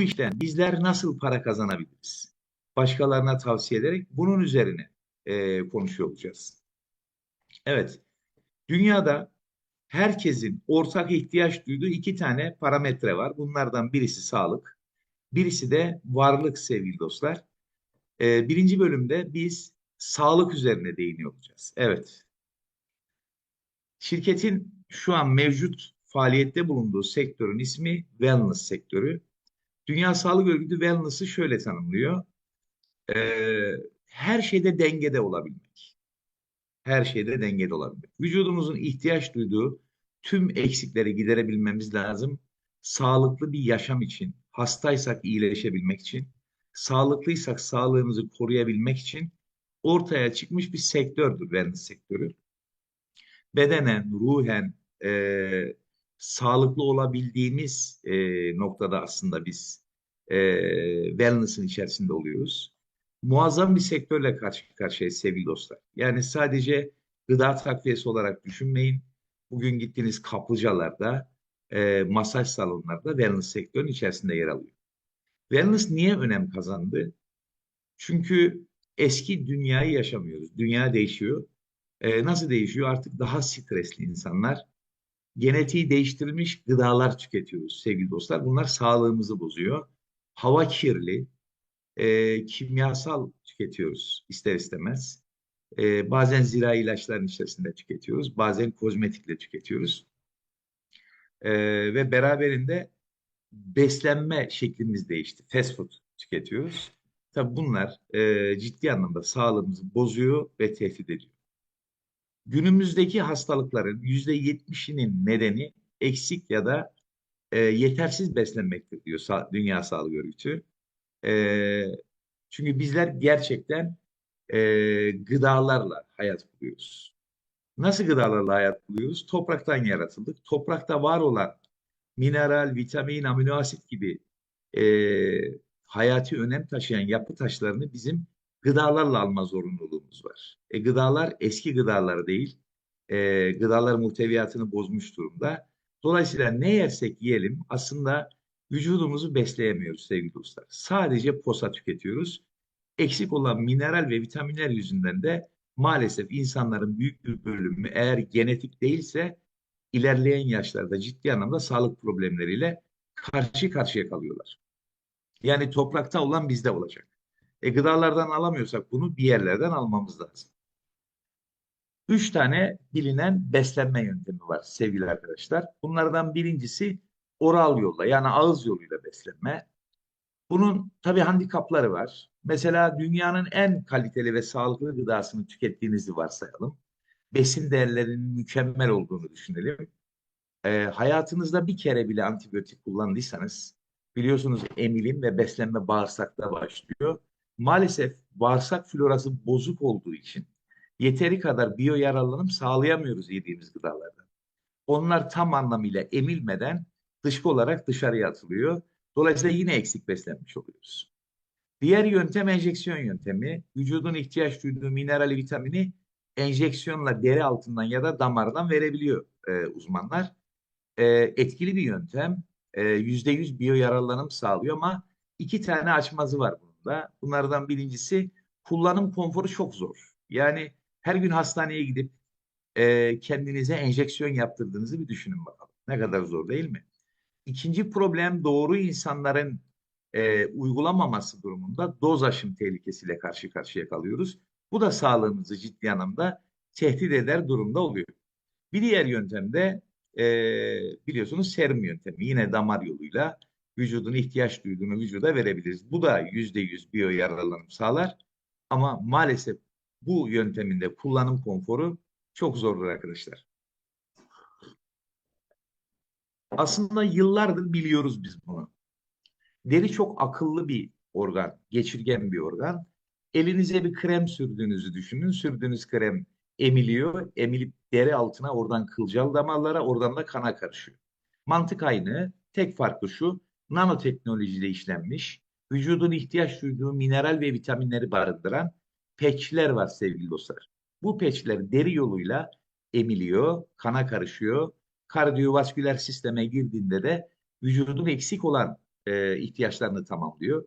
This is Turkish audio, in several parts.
bu işten bizler nasıl para kazanabiliriz? Başkalarına tavsiye ederek bunun üzerine e, konuşuyor olacağız. Evet, dünyada herkesin ortak ihtiyaç duyduğu iki tane parametre var. Bunlardan birisi sağlık, birisi de varlık sevgili dostlar. E, birinci bölümde biz sağlık üzerine değiniyor olacağız. Evet. Şirketin şu an mevcut faaliyette bulunduğu sektörün ismi wellness sektörü. Dünya Sağlık Örgütü wellness'ı şöyle tanımlıyor. Ee, her şeyde dengede olabilmek. Her şeyde dengede olabilmek. Vücudumuzun ihtiyaç duyduğu tüm eksikleri giderebilmemiz lazım. Sağlıklı bir yaşam için, hastaysak iyileşebilmek için, sağlıklıysak sağlığımızı koruyabilmek için ortaya çıkmış bir sektördür wellness sektörü. Bedenen, ruhen, e, sağlıklı olabildiğimiz e, noktada aslında biz e, wellness'ın içerisinde oluyoruz. Muazzam bir sektörle karşı karşıyayız sevgili dostlar. Yani sadece gıda takviyesi olarak düşünmeyin. Bugün gittiğiniz kaplıcalarda, e, masaj salonlarda wellness sektörün içerisinde yer alıyor. Wellness niye önem kazandı? Çünkü eski dünyayı yaşamıyoruz. Dünya değişiyor. E, nasıl değişiyor? Artık daha stresli insanlar, genetiği değiştirilmiş gıdalar tüketiyoruz sevgili dostlar. Bunlar sağlığımızı bozuyor. Hava kirli, e, kimyasal tüketiyoruz ister istemez. E, bazen zira ilaçların içerisinde tüketiyoruz, bazen kozmetikle tüketiyoruz. E, ve beraberinde beslenme şeklimiz değişti. Fast food tüketiyoruz. Tabii bunlar e, ciddi anlamda sağlığımızı bozuyor ve tehdit ediyor. Günümüzdeki hastalıkların yüzde yetmişinin nedeni eksik ya da e, yetersiz beslenmektir diyor Sa Dünya Sağlık Örgütü. E, çünkü bizler gerçekten e, gıdalarla hayat buluyoruz. Nasıl gıdalarla hayat buluyoruz? Topraktan yaratıldık. Toprakta var olan mineral, vitamin, amino asit gibi e, hayati önem taşıyan yapı taşlarını bizim gıdalarla alma zorunluluğumuz var. E, gıdalar eski gıdalar değil. E, gıdalar muhteviyatını bozmuş durumda. Dolayısıyla ne yersek yiyelim aslında vücudumuzu besleyemiyoruz sevgili dostlar. Sadece posa tüketiyoruz. Eksik olan mineral ve vitaminler yüzünden de maalesef insanların büyük bir bölümü eğer genetik değilse ilerleyen yaşlarda ciddi anlamda sağlık problemleriyle karşı karşıya kalıyorlar. Yani toprakta olan bizde olacak. E, gıdalardan alamıyorsak bunu bir yerlerden almamız lazım. Üç tane bilinen beslenme yöntemi var sevgili arkadaşlar. Bunlardan birincisi oral yolla yani ağız yoluyla beslenme. Bunun tabi handikapları var. Mesela dünyanın en kaliteli ve sağlıklı gıdasını tükettiğinizi varsayalım. Besin değerlerinin mükemmel olduğunu düşünelim. E, hayatınızda bir kere bile antibiyotik kullandıysanız biliyorsunuz emilim ve beslenme bağırsakta başlıyor maalesef bağırsak florası bozuk olduğu için yeteri kadar biyo yararlanım sağlayamıyoruz yediğimiz gıdalardan. Onlar tam anlamıyla emilmeden dışkı olarak dışarıya atılıyor. Dolayısıyla yine eksik beslenmiş oluyoruz. Diğer yöntem enjeksiyon yöntemi. Vücudun ihtiyaç duyduğu minerali, vitamini enjeksiyonla deri altından ya da damardan verebiliyor e, uzmanlar. E, etkili bir yöntem. E, %100 biyo yararlanım sağlıyor ama iki tane açmazı var bunun da. Bunlardan birincisi kullanım konforu çok zor. Yani her gün hastaneye gidip e, kendinize enjeksiyon yaptırdığınızı bir düşünün bakalım. Ne kadar zor değil mi? İkinci problem doğru insanların e, uygulamaması durumunda doz aşım tehlikesiyle karşı karşıya kalıyoruz. Bu da sağlığımızı ciddi anlamda tehdit eder durumda oluyor. Bir diğer yöntem de e, biliyorsunuz serum yöntemi. Yine damar yoluyla vücudun ihtiyaç duyduğunu vücuda verebiliriz. Bu da yüzde yüz biyo yararlanım sağlar. Ama maalesef bu yönteminde kullanım konforu çok zordur arkadaşlar. Aslında yıllardır biliyoruz biz bunu. Deri çok akıllı bir organ, geçirgen bir organ. Elinize bir krem sürdüğünüzü düşünün. Sürdüğünüz krem emiliyor. Emilip deri altına oradan kılcal damarlara, oradan da kana karışıyor. Mantık aynı. Tek farkı şu nanoteknolojiyle işlenmiş, vücudun ihtiyaç duyduğu mineral ve vitaminleri barındıran peçler var sevgili dostlar. Bu peçler deri yoluyla emiliyor, kana karışıyor. Kardiyovasküler sisteme girdiğinde de vücudun eksik olan e, ihtiyaçlarını tamamlıyor.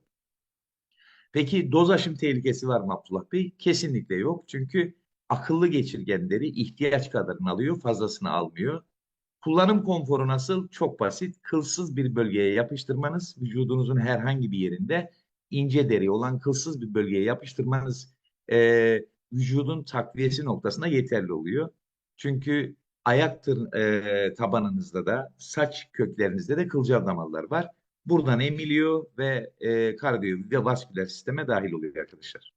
Peki doz aşım tehlikesi var mı Abdullah Bey? Kesinlikle yok. Çünkü akıllı geçirgenleri ihtiyaç kadarını alıyor, fazlasını almıyor. Kullanım konforu nasıl? Çok basit. Kılsız bir bölgeye yapıştırmanız, vücudunuzun herhangi bir yerinde ince deri olan kılsız bir bölgeye yapıştırmanız e, vücudun takviyesi noktasında yeterli oluyor. Çünkü ayak tır, e, tabanınızda da saç köklerinizde de kılcal damarlar var. Buradan emiliyor ve e, kardiyovasküler sisteme dahil oluyor arkadaşlar.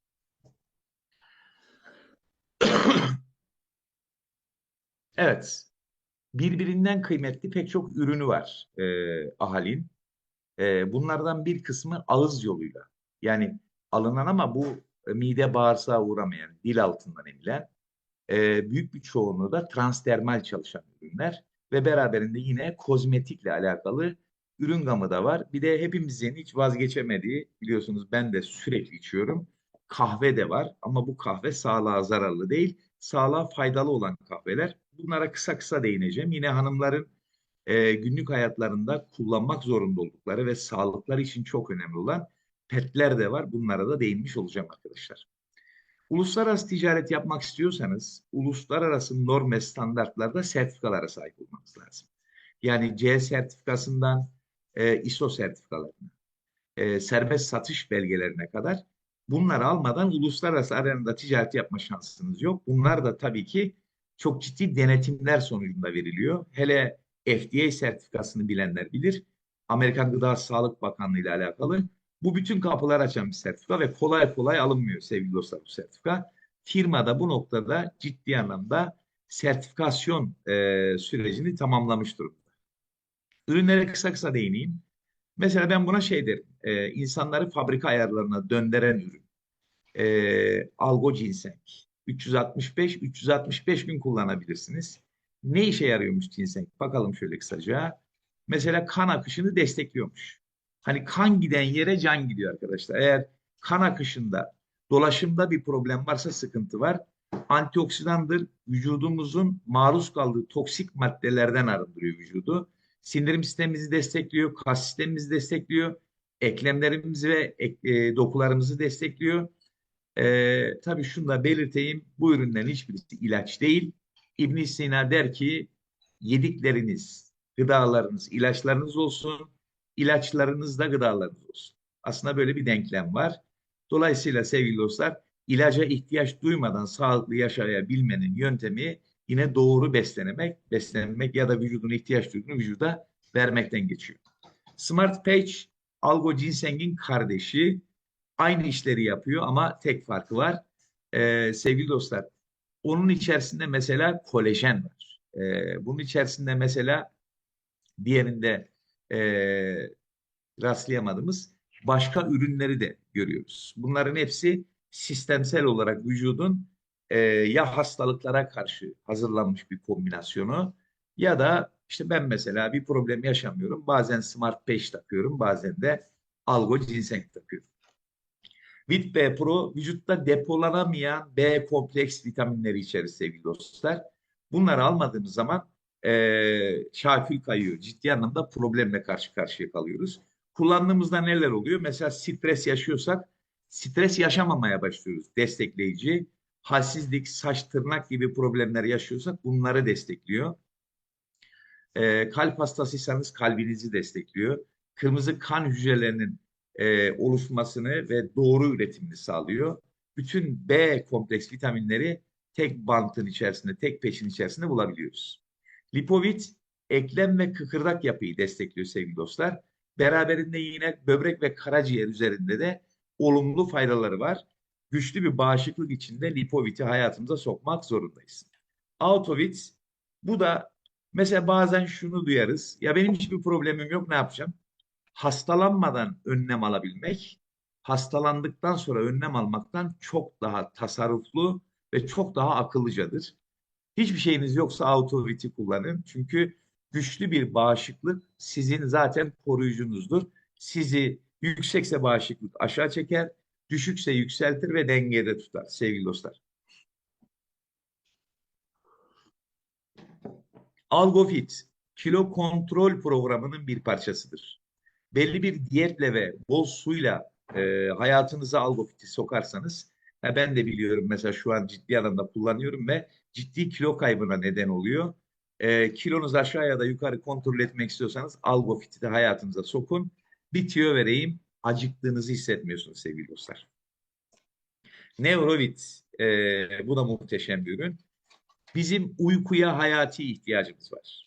Evet. Birbirinden kıymetli pek çok ürünü var e, Ahalin. E, bunlardan bir kısmı ağız yoluyla. Yani alınan ama bu e, mide bağırsağa uğramayan, dil altından emilen e, büyük bir çoğunluğu da transdermal çalışan ürünler ve beraberinde yine kozmetikle alakalı ürün gamı da var. Bir de hepimizin hiç vazgeçemediği biliyorsunuz ben de sürekli içiyorum. Kahve de var ama bu kahve sağlığa zararlı değil. Sağlığa faydalı olan kahveler. Bunlara kısa kısa değineceğim. Yine hanımların e, günlük hayatlarında kullanmak zorunda oldukları ve sağlıkları için çok önemli olan petler de var. Bunlara da değinmiş olacağım arkadaşlar. Uluslararası ticaret yapmak istiyorsanız uluslararası norm ve standartlarda sertifikalara sahip olmanız lazım. Yani C sertifikasından e, ISO sertifikalarına, e, serbest satış belgelerine kadar bunları almadan uluslararası arenada ticaret yapma şansınız yok. Bunlar da tabii ki çok ciddi denetimler sonucunda veriliyor. Hele FDA sertifikasını bilenler bilir. Amerikan Gıda Sağlık Bakanlığı ile alakalı. Bu bütün kapılar açan bir sertifika ve kolay kolay alınmıyor sevgili dostlar bu sertifika. Firma da bu noktada ciddi anlamda sertifikasyon e, sürecini tamamlamış durumda. Ürünlere kısa kısa değineyim. Mesela ben buna şey derim. E, insanları fabrika ayarlarına döndüren ürün. E, algo ginseng. 365 365 gün kullanabilirsiniz. Ne işe yarıyormuş ginseng? Bakalım şöyle kısaca. Mesela kan akışını destekliyormuş. Hani kan giden yere can gidiyor arkadaşlar. Eğer kan akışında, dolaşımda bir problem varsa sıkıntı var. Antioksidandır. Vücudumuzun maruz kaldığı toksik maddelerden arındırıyor vücudu. Sindirim sistemimizi destekliyor, kas sistemimizi destekliyor, eklemlerimizi ve e, dokularımızı destekliyor. E, tabii şunu da belirteyim, bu ürünlerin hiçbirisi ilaç değil. ibn Sina der ki, yedikleriniz, gıdalarınız, ilaçlarınız olsun, ilaçlarınız da gıdalarınız olsun. Aslında böyle bir denklem var. Dolayısıyla sevgili dostlar, ilaca ihtiyaç duymadan sağlıklı yaşayabilmenin yöntemi yine doğru beslenemek, beslenmek ya da vücudun ihtiyaç duyduğunu vücuda vermekten geçiyor. Smart Page, Algo Ginseng'in kardeşi. Aynı işleri yapıyor ama tek farkı var. Ee, sevgili dostlar, onun içerisinde mesela kolajen var. Ee, bunun içerisinde mesela diğerinde e, rastlayamadığımız başka ürünleri de görüyoruz. Bunların hepsi sistemsel olarak vücudun e, ya hastalıklara karşı hazırlanmış bir kombinasyonu ya da işte ben mesela bir problem yaşamıyorum. Bazen Smart Patch takıyorum, bazen de Algo Ginseng takıyorum. Vit B Pro vücutta depolanamayan B kompleks vitaminleri içerir sevgili dostlar. Bunları almadığımız zaman e, şakül kayıyor. Ciddi anlamda problemle karşı karşıya kalıyoruz. Kullandığımızda neler oluyor? Mesela stres yaşıyorsak stres yaşamamaya başlıyoruz. Destekleyici, halsizlik, saç, tırnak gibi problemler yaşıyorsak bunları destekliyor. E, kalp hastasıysanız kalbinizi destekliyor. Kırmızı kan hücrelerinin e, oluşmasını ve doğru üretimini sağlıyor. Bütün B kompleks vitaminleri tek bantın içerisinde, tek peşin içerisinde bulabiliyoruz. Lipovit eklem ve kıkırdak yapıyı destekliyor sevgili dostlar. Beraberinde yine böbrek ve karaciğer üzerinde de olumlu faydaları var. Güçlü bir bağışıklık içinde lipoviti hayatımıza sokmak zorundayız. Autovit bu da mesela bazen şunu duyarız. Ya benim hiçbir problemim yok ne yapacağım? Hastalanmadan önlem alabilmek, hastalandıktan sonra önlem almaktan çok daha tasarruflu ve çok daha akıllıcadır. Hiçbir şeyiniz yoksa autoviti kullanın. Çünkü güçlü bir bağışıklık sizin zaten koruyucunuzdur. Sizi yüksekse bağışıklık aşağı çeker, düşükse yükseltir ve dengede tutar sevgili dostlar. Algofit kilo kontrol programının bir parçasıdır. Belli bir diyetle ve bol suyla e, hayatınıza algofiti sokarsanız ha ben de biliyorum mesela şu an ciddi anlamda kullanıyorum ve ciddi kilo kaybına neden oluyor. E, kilonuzu aşağı ya da yukarı kontrol etmek istiyorsanız algofiti de hayatınıza sokun. Bir vereyim. Acıktığınızı hissetmiyorsunuz sevgili dostlar. Neurovit e, bu da muhteşem bir ürün. Bizim uykuya hayati ihtiyacımız var.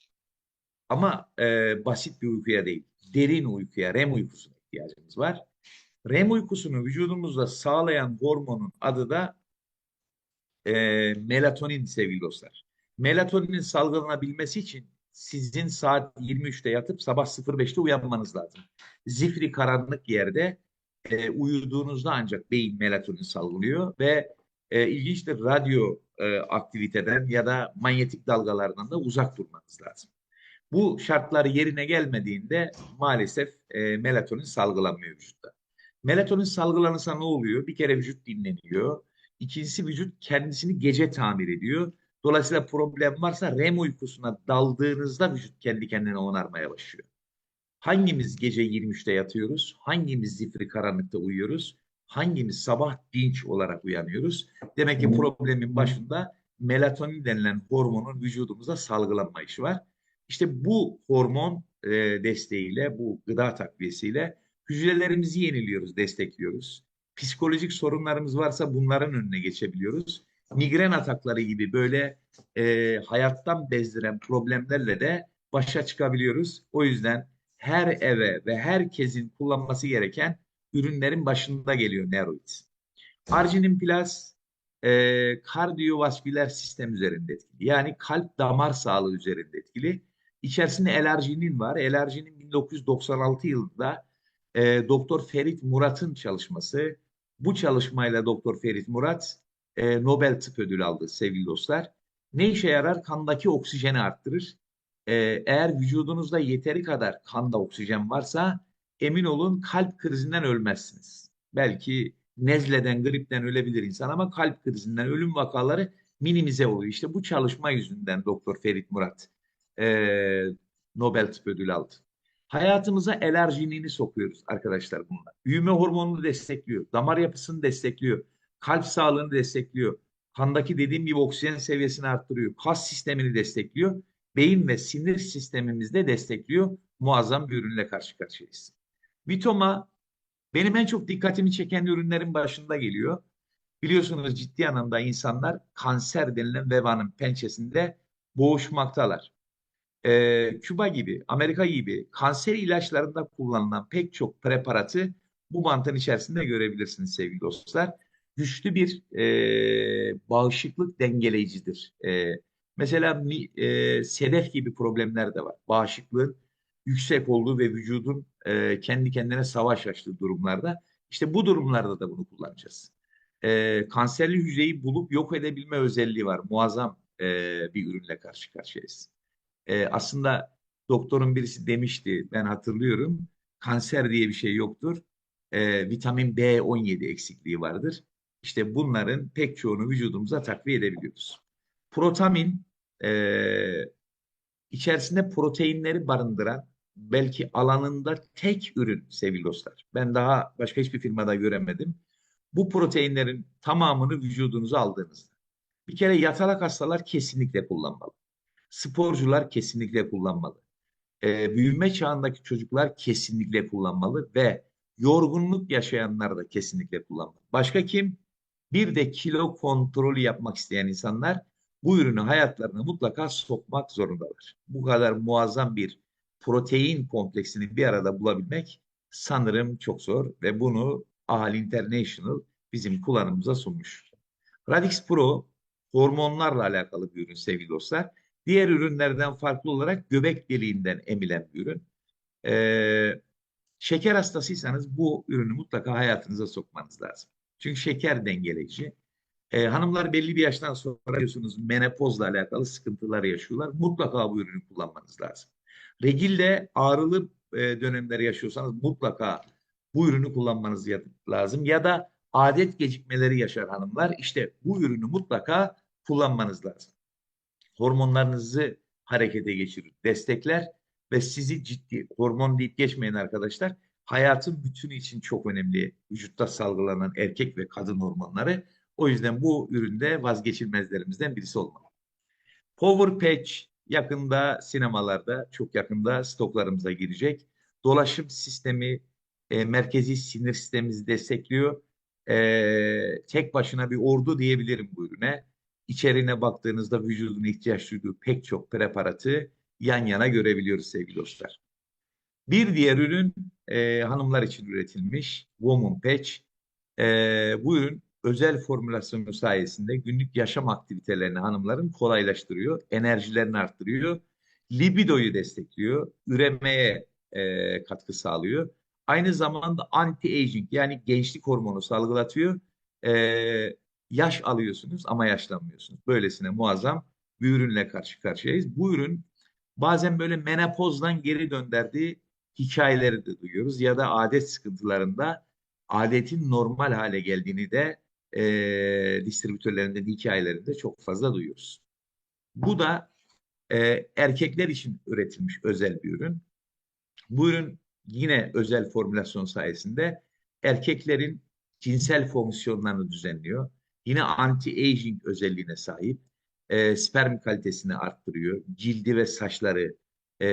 Ama e, basit bir uykuya değil, derin uykuya, REM uykusuna ihtiyacımız var. REM uykusunu vücudumuzda sağlayan hormonun adı da e, melatonin sevgili dostlar. Melatoninin salgılanabilmesi için sizin saat 23'te yatıp sabah 05'te uyanmanız lazım. Zifri karanlık yerde e, uyuduğunuzda ancak beyin melatonin salgılıyor ve e, ilginçtir radyo e, aktiviteden ya da manyetik dalgalardan da uzak durmanız lazım. Bu şartlar yerine gelmediğinde maalesef e, melatonin salgılanmıyor vücutta. Melatonin salgılanırsa ne oluyor? Bir kere vücut dinleniyor. İkincisi vücut kendisini gece tamir ediyor. Dolayısıyla problem varsa REM uykusuna daldığınızda vücut kendi kendine onarmaya başlıyor. Hangimiz gece 23'te yatıyoruz? Hangimiz zifiri karanlıkta uyuyoruz? Hangimiz sabah dinç olarak uyanıyoruz? Demek ki problemin başında melatonin denilen hormonun vücudumuzda salgılanma işi var. İşte bu hormon e, desteğiyle, bu gıda takviyesiyle hücrelerimizi yeniliyoruz, destekliyoruz. Psikolojik sorunlarımız varsa bunların önüne geçebiliyoruz. Migren atakları gibi böyle e, hayattan bezdiren problemlerle de başa çıkabiliyoruz. O yüzden her eve ve herkesin kullanması gereken ürünlerin başında geliyor Neroid. Arginin Plus e, kardiyovasküler sistem üzerinde etkili. Yani kalp damar sağlığı üzerinde etkili. İçerisinde elerjinin var. Elerjinin 1996 yılında e, Doktor Ferit Murat'ın çalışması. Bu çalışmayla Doktor Ferit Murat e, Nobel Tıp Ödülü aldı sevgili dostlar. Ne işe yarar? Kandaki oksijeni arttırır. E, eğer vücudunuzda yeteri kadar kanda oksijen varsa emin olun kalp krizinden ölmezsiniz. Belki nezleden, gripten ölebilir insan ama kalp krizinden ölüm vakaları minimize oluyor. İşte bu çalışma yüzünden Doktor Ferit Murat e, Nobel Tıp Ödülü aldı. Hayatımıza elerjinini sokuyoruz arkadaşlar bununla. Büyüme hormonunu destekliyor, damar yapısını destekliyor, kalp sağlığını destekliyor, kandaki dediğim gibi oksijen seviyesini arttırıyor, kas sistemini destekliyor, beyin ve sinir sistemimizde destekliyor. Muazzam bir ürünle karşı karşıyayız. Vitoma benim en çok dikkatimi çeken ürünlerin başında geliyor. Biliyorsunuz ciddi anlamda insanlar kanser denilen vebanın pençesinde boğuşmaktalar. Ee, Küba gibi, Amerika gibi kanser ilaçlarında kullanılan pek çok preparatı bu mantığın içerisinde görebilirsiniz sevgili dostlar. Güçlü bir e, bağışıklık dengeleyicidir. E, mesela e, sedef gibi problemler de var. Bağışıklığın yüksek olduğu ve vücudun e, kendi kendine savaş açtığı durumlarda işte bu durumlarda da bunu kullanacağız. E, kanserli hücreyi bulup yok edebilme özelliği var. Muazzam e, bir ürünle karşı karşıyayız. E, aslında doktorun birisi demişti ben hatırlıyorum kanser diye bir şey yoktur. E, vitamin B17 eksikliği vardır. İşte bunların pek çoğunu vücudumuza takviye edebiliyoruz. Protamin e, içerisinde proteinleri barındıran belki alanında tek ürün sevgili dostlar. Ben daha başka hiçbir firmada göremedim. Bu proteinlerin tamamını vücudunuza aldığınızda. Bir kere yatalak hastalar kesinlikle kullanmalı. Sporcular kesinlikle kullanmalı. Ee, büyüme çağındaki çocuklar kesinlikle kullanmalı ve yorgunluk yaşayanlar da kesinlikle kullanmalı. Başka kim? Bir de kilo kontrolü yapmak isteyen insanlar bu ürünü hayatlarına mutlaka sokmak zorundalar. Bu kadar muazzam bir protein kompleksini bir arada bulabilmek sanırım çok zor ve bunu AHAL International bizim kullanımımıza sunmuş. Radix Pro hormonlarla alakalı bir ürün sevgili dostlar. Diğer ürünlerden farklı olarak göbek deliğinden emilen bir ürün. Ee, şeker hastasıysanız bu ürünü mutlaka hayatınıza sokmanız lazım. Çünkü şeker dengeleyici. Ee, hanımlar belli bir yaştan sonra biliyorsunuz menopozla alakalı sıkıntılar yaşıyorlar. Mutlaka bu ürünü kullanmanız lazım. Regilde ağrılı e, dönemleri yaşıyorsanız mutlaka bu ürünü kullanmanız lazım. Ya da adet gecikmeleri yaşar hanımlar. İşte bu ürünü mutlaka kullanmanız lazım. Hormonlarınızı harekete geçirir, destekler ve sizi ciddi hormon deyip geçmeyin arkadaşlar. Hayatın bütünü için çok önemli vücutta salgılanan erkek ve kadın hormonları. O yüzden bu üründe vazgeçilmezlerimizden birisi olmalı. Power Patch yakında sinemalarda, çok yakında stoklarımıza girecek. Dolaşım sistemi, e, merkezi sinir sistemimizi destekliyor. E, tek başına bir ordu diyebilirim bu ürüne. İçerine baktığınızda vücudun ihtiyaç duyduğu pek çok preparatı yan yana görebiliyoruz sevgili dostlar. Bir diğer ürün e, hanımlar için üretilmiş Woman Patch. E, bu ürün özel formülasyonu sayesinde günlük yaşam aktivitelerini hanımların kolaylaştırıyor, enerjilerini arttırıyor, libidoyu destekliyor, üremeye e, katkı sağlıyor. Aynı zamanda anti-aging yani gençlik hormonu salgılatıyor. E, yaş alıyorsunuz ama yaşlanmıyorsunuz. Böylesine muazzam bir ürünle karşı karşıyayız. Bu ürün bazen böyle menopozdan geri döndürdüğü hikayeleri de duyuyoruz ya da adet sıkıntılarında adetin normal hale geldiğini de e, distribütörlerinde hikayelerinde çok fazla duyuyoruz. Bu da e, erkekler için üretilmiş özel bir ürün. Bu ürün yine özel formülasyon sayesinde erkeklerin cinsel fonksiyonlarını düzenliyor. Yine anti-aging özelliğine sahip. E, sperm kalitesini arttırıyor. Cildi ve saçları e,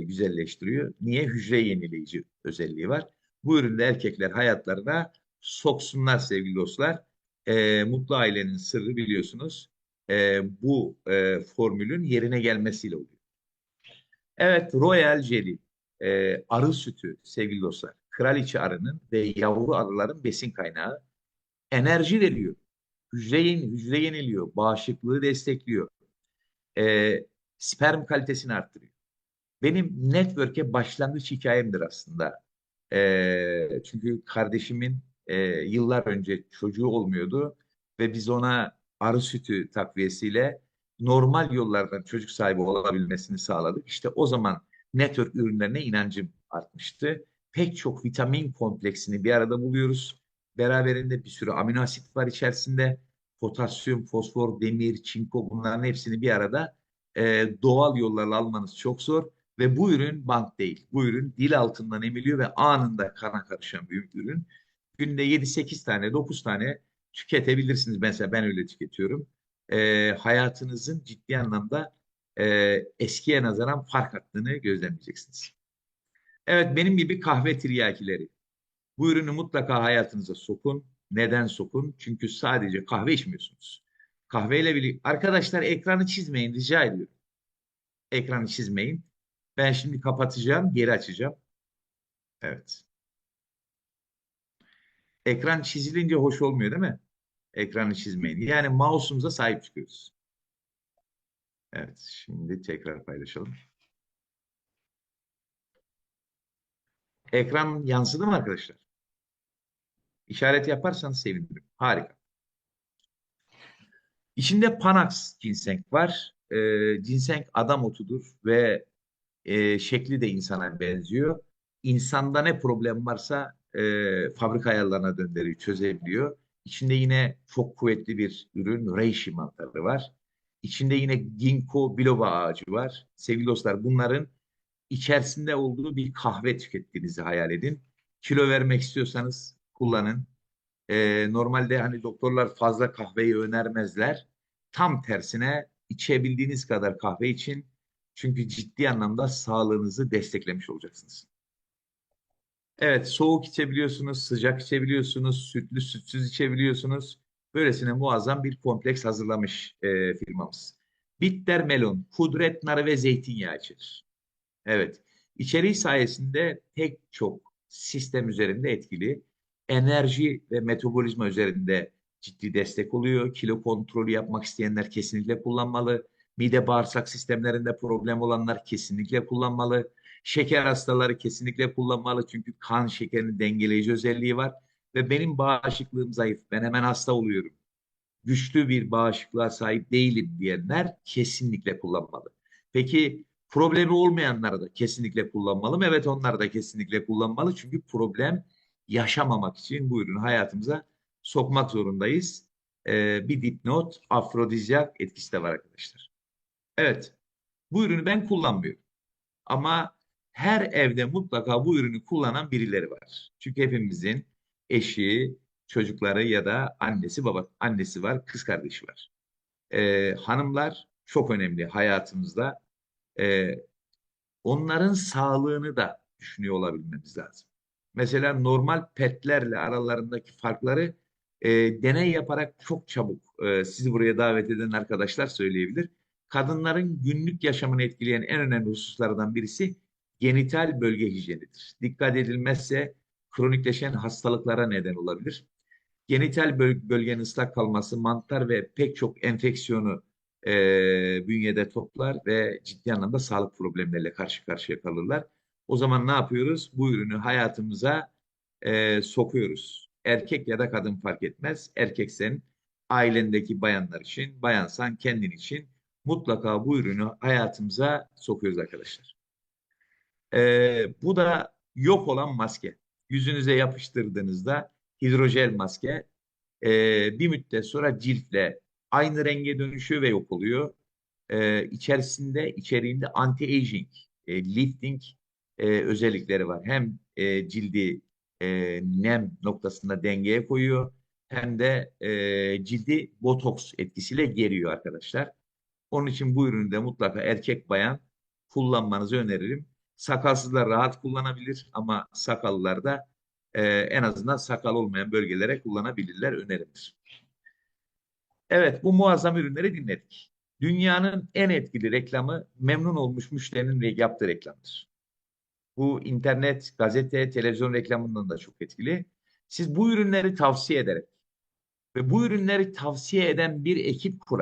güzelleştiriyor. Niye? Hücre yenileyici özelliği var. Bu üründe erkekler hayatlarına soksunlar sevgili dostlar. E, mutlu ailenin sırrı biliyorsunuz e, bu e, formülün yerine gelmesiyle oluyor. Evet, Royal Jelly, e, arı sütü sevgili dostlar. Kraliçe arının ve yavru arıların besin kaynağı. Enerji veriyor. Hücre, yeni, hücre yeniliyor. Bağışıklığı destekliyor. E, sperm kalitesini arttırıyor. Benim network'e başlangıç hikayemdir aslında. E, çünkü kardeşimin e, yıllar önce çocuğu olmuyordu ve biz ona arı sütü takviyesiyle normal yollardan çocuk sahibi olabilmesini sağladık. İşte o zaman network ürünlerine inancım artmıştı. Pek çok vitamin kompleksini bir arada buluyoruz. Beraberinde bir sürü amino asit var içerisinde. Potasyum, fosfor, demir, çinko bunların hepsini bir arada e, doğal yollarla almanız çok zor. Ve bu ürün bank değil. Bu ürün dil altından emiliyor ve anında kana karışan bir ürün. Günde 7-8 tane, 9 tane tüketebilirsiniz. Mesela ben öyle tüketiyorum. E, hayatınızın ciddi anlamda e, eskiye nazaran fark attığını gözlemleyeceksiniz. Evet benim gibi kahve tiryakileri. Bu ürünü mutlaka hayatınıza sokun. Neden sokun? Çünkü sadece kahve içmiyorsunuz. Kahveyle birlikte arkadaşlar ekranı çizmeyin rica ediyorum. Ekranı çizmeyin. Ben şimdi kapatacağım, geri açacağım. Evet. Ekran çizilince hoş olmuyor değil mi? Ekranı çizmeyin. Yani mouse'umuza sahip çıkıyoruz. Evet, şimdi tekrar paylaşalım. Ekran yansıdı mı arkadaşlar? İşaret yaparsanız sevinirim. Harika. İçinde Panax ginseng var. E, ginseng adam otudur ve e, şekli de insana benziyor. İnsanda ne problem varsa e, fabrika ayarlarına döndürüyor, çözebiliyor. İçinde yine çok kuvvetli bir ürün reishi mantarı var. İçinde yine ginkgo biloba ağacı var. Sevgili dostlar bunların içerisinde olduğu bir kahve tükettiğinizi hayal edin. Kilo vermek istiyorsanız kullanın. Ee, normalde hani doktorlar fazla kahveyi önermezler. Tam tersine içebildiğiniz kadar kahve için. Çünkü ciddi anlamda sağlığınızı desteklemiş olacaksınız. Evet, soğuk içebiliyorsunuz, sıcak içebiliyorsunuz, sütlü sütsüz içebiliyorsunuz. Böylesine muazzam bir kompleks hazırlamış e, firmamız. Bitter melon, kudret narı ve zeytinyağı içerir. Evet, içeriği sayesinde pek çok sistem üzerinde etkili. Enerji ve metabolizma üzerinde ciddi destek oluyor. Kilo kontrolü yapmak isteyenler kesinlikle kullanmalı. Mide bağırsak sistemlerinde problem olanlar kesinlikle kullanmalı. Şeker hastaları kesinlikle kullanmalı çünkü kan şekerini dengeleyici özelliği var. Ve benim bağışıklığım zayıf. Ben hemen hasta oluyorum. Güçlü bir bağışıklığa sahip değilim diyenler kesinlikle kullanmalı. Peki problemi olmayanlar da kesinlikle kullanmalı mı? Evet onlar da kesinlikle kullanmalı. Çünkü problem yaşamamak için bu ürünü hayatımıza sokmak zorundayız. Ee, bir dipnot afrodizyak etkisi de var arkadaşlar. Evet bu ürünü ben kullanmıyorum. Ama her evde mutlaka bu ürünü kullanan birileri var. Çünkü hepimizin eşi, çocukları ya da annesi baba annesi var, kız kardeşi var. Ee, hanımlar çok önemli hayatımızda. Ee, onların sağlığını da düşünüyor olabilmemiz lazım. Mesela normal petlerle aralarındaki farkları e, deney yaparak çok çabuk e, sizi buraya davet eden arkadaşlar söyleyebilir. Kadınların günlük yaşamını etkileyen en önemli hususlardan birisi genital bölge hijyenidir. Dikkat edilmezse kronikleşen hastalıklara neden olabilir. Genital böl- bölgenin ıslak kalması mantar ve pek çok enfeksiyonu e, bünyede toplar ve ciddi anlamda sağlık problemleriyle karşı karşıya kalırlar. O zaman ne yapıyoruz? Bu ürünü hayatımıza e, sokuyoruz. Erkek ya da kadın fark etmez. Erkeksen ailendeki bayanlar için, bayansan kendin için mutlaka bu ürünü hayatımıza sokuyoruz arkadaşlar. E, bu da yok olan maske. Yüzünüze yapıştırdığınızda hidrojel maske e, bir müddet sonra ciltle aynı renge dönüşüyor ve yok oluyor. E, içerisinde içeriğinde anti-aging, e, lifting e, özellikleri var. Hem e, cildi e, nem noktasında dengeye koyuyor hem de e, cildi botoks etkisiyle geriyor arkadaşlar. Onun için bu ürünü de mutlaka erkek bayan kullanmanızı öneririm. Sakalsızlar rahat kullanabilir ama sakallılar da e, en azından sakal olmayan bölgelere kullanabilirler önerilir. Evet bu muazzam ürünleri dinledik. Dünyanın en etkili reklamı memnun olmuş müşterinin yaptığı reklamdır. Bu internet, gazete, televizyon reklamından da çok etkili. Siz bu ürünleri tavsiye ederek ve bu ürünleri tavsiye eden bir ekip kurarak